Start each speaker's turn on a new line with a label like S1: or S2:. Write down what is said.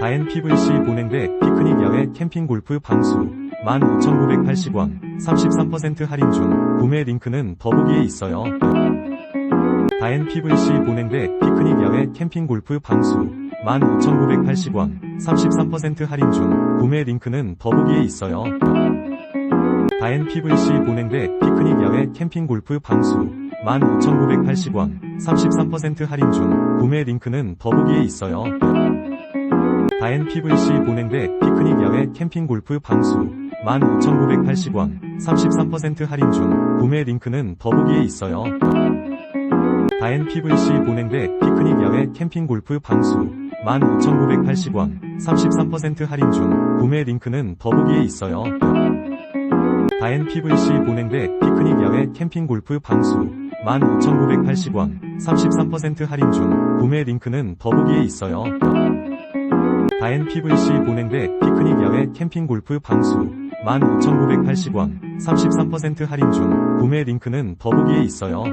S1: 다엔 PVC 보냉대 피크닉 야외 캠핑 골프 방수 15,980원 33% 할인 중 구매 링크는 더보기에 있어요. 다엔 PVC 보냉대 피크닉 야외 캠핑 골프 방수 15,980원 33% 할인 중 구매 링크는 더보기에 있어요. 다엔 PVC 보냉대 피크닉 야외 캠핑 골프 방수 15,980원 33% 할인 중 구매 링크는 더보기에 있어요. 다엔 PVC 보냉대 피크닉 야외 캠핑 골프 방수. 15,980원. 33% 할인 중. 구매 링크는 더보기에 있어요. 다엔 PVC 보냉대 피크닉 야외 캠핑 골프 방수. 15,980원. 33% 할인 중. 구매 링크는 더보기에 있어요. 다엔 PVC 보냉대 피크닉 야외 캠핑 골프 방수. 15,980원. 33% 할인 중. 구매 링크는 더보기에 있어요. 다엔 PVC 보냉대 피크닉 야외 캠핑 골프 방수. 15,980원. 33% 할인 중. 구매 링크는 더보기에 있어요.